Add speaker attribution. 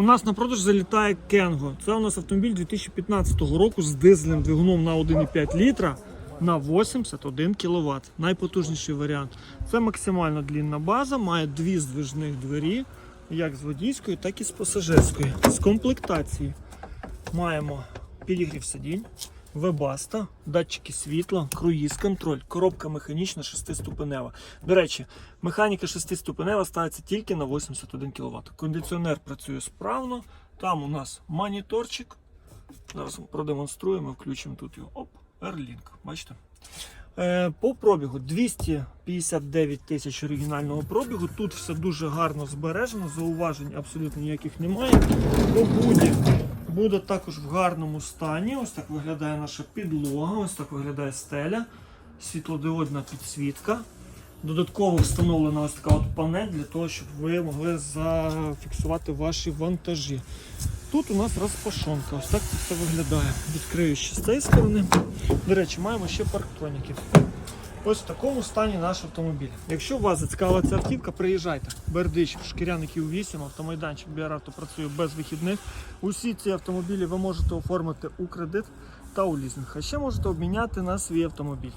Speaker 1: У нас на продаж залітає Кенго. Це у нас автомобіль 2015 року з дизельним двигуном на 1,5 літра на 81 кВт. Найпотужніший варіант. Це максимально длінна база, має дві здвижних двері, як з водійської, так і з пасажирської. З комплектації маємо підігрів сидінь, вебаста, датчики світла, круїз контроль, коробка механічна 6-ступенева. До речі, механіка 6-ступенева ставиться тільки на 81 кВт. Кондиціонер працює справно. Там у нас моніторчик. Зараз продемонструємо, включимо тут його. Оп, Airlink. Бачите? Е, По пробігу 259 тисяч оригінального пробігу. Тут все дуже гарно збережено, зауважень абсолютно ніяких немає. По буді буде також в гарному стані. Ось так виглядає наша підлога, ось так виглядає стеля, світлодіодна підсвітка. Додатково встановлена ось така от панель для того, щоб ви могли зафіксувати ваші вантажі. Тут у нас розпашонка, ось так це все виглядає. Відкрию ще з цієї сторони. До речі, маємо ще парктроніки. Ось в такому стані наш автомобіль. Якщо вас зацікавила ця автівка, приїжджайте. Бердич, Шкіряників 8, автомайданчик Біаравто працює без вихідних. Усі ці автомобілі ви можете оформити у кредит та у лізинг. А ще можете обміняти на свій автомобіль.